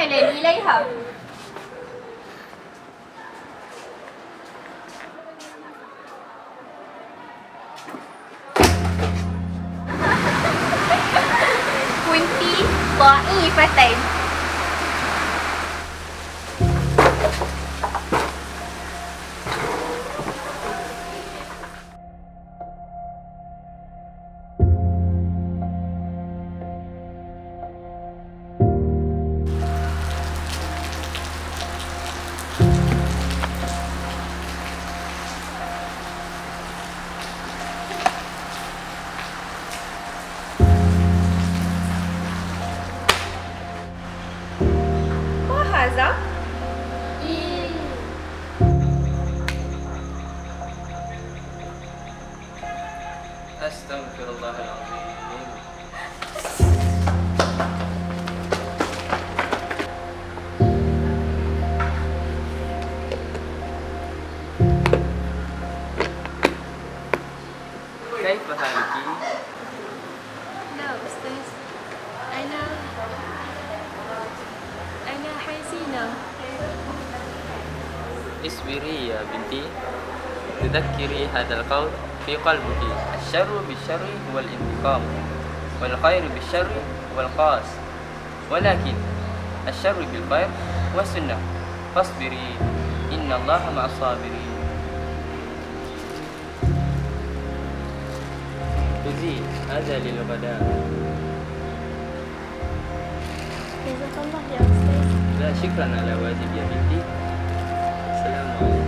ไปในนี้เลยค่ะควิน20 40 percent أستغفر الله العظيم كيف حالك؟ لا أستاذ أنا أنا حزينة اصبري يا بنتي تذكري هذا القول في قلبك الشر بالشر هو الانتقام والخير بالشر هو القاس ولكن الشر بالخير هو السنة فاصبري إن الله مع الصابرين. خذي هذا للغداء. جزاك الله يا أستاذ. لا شكرا على واجب يا بنتي. السلام عليكم.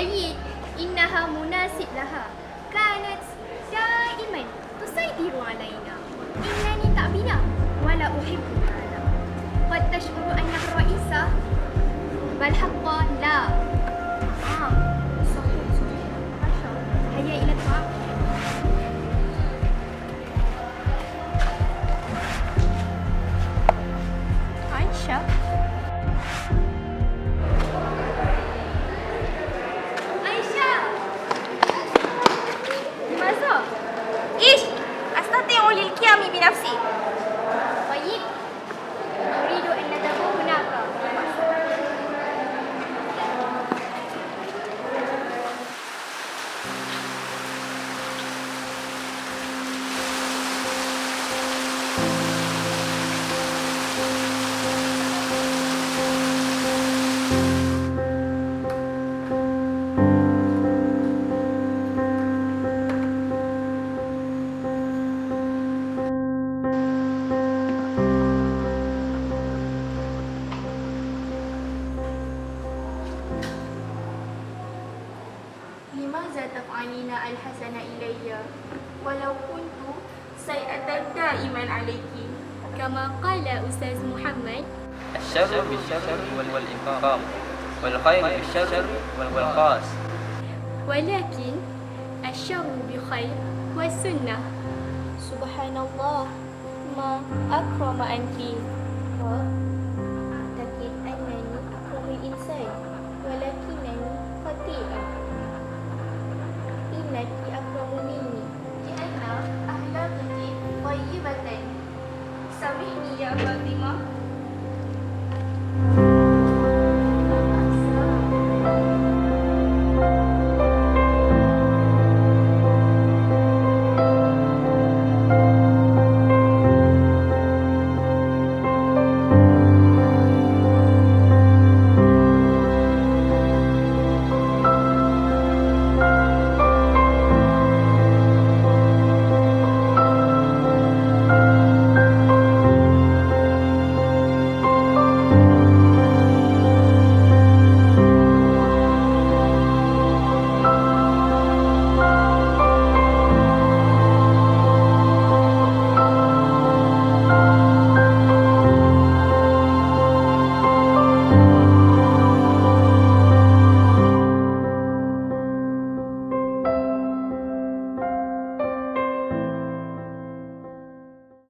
Jadi, innaha munasib laha. Kanat daiman tusaydiru alaina. Innani tak bina, wala uhibbu ta'ala. Qad tashkuru anna ra'isa, bal haqqa la. تفعلين الحسن إلي ولو كنت سيئة دائما عليك كما قال أستاذ محمد الشر بالشر هو الانتقام والخير بالشر هو القاس ولكن الشر بخير والسنة سبحان الله ما أكرم أنت